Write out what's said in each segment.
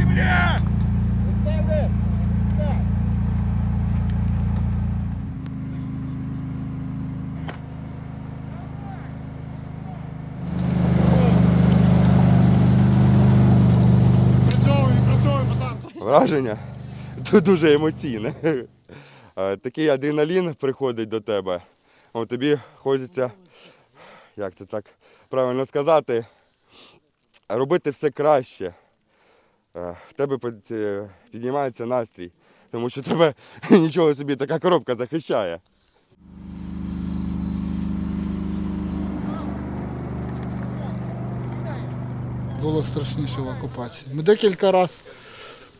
земля! Враження Ду- дуже емоційне. Е, Такий адреналін приходить до тебе. О, тобі хочеться, як це так правильно сказати, робити все краще. Е, В тебе е, піднімається настрій, тому що тебе нічого собі така коробка захищає. Було страшніше в окупації. Ми декілька разів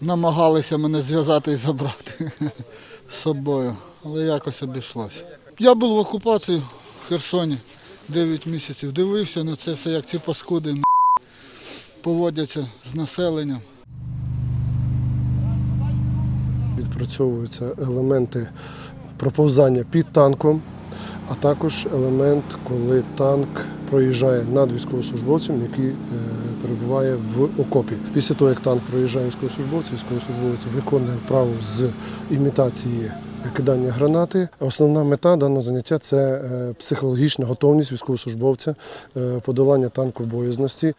намагалися мене зв'язати і забрати з собою, але якось обійшлося. Я був в окупації в Херсоні 9 місяців. Дивився на це все, як ці паскуди поводяться з населенням. Відпрацьовуються елементи проповзання під танком, а також елемент, коли танк проїжджає над військовослужбовцем, який е, перебуває в окопі. Після того, як танк проїжджає військовослужбовця, військовослужбовець виконує вправу з імітації кидання гранати. Основна мета даного заняття це е, психологічна готовність військовослужбовця, е, подолання танку боязності.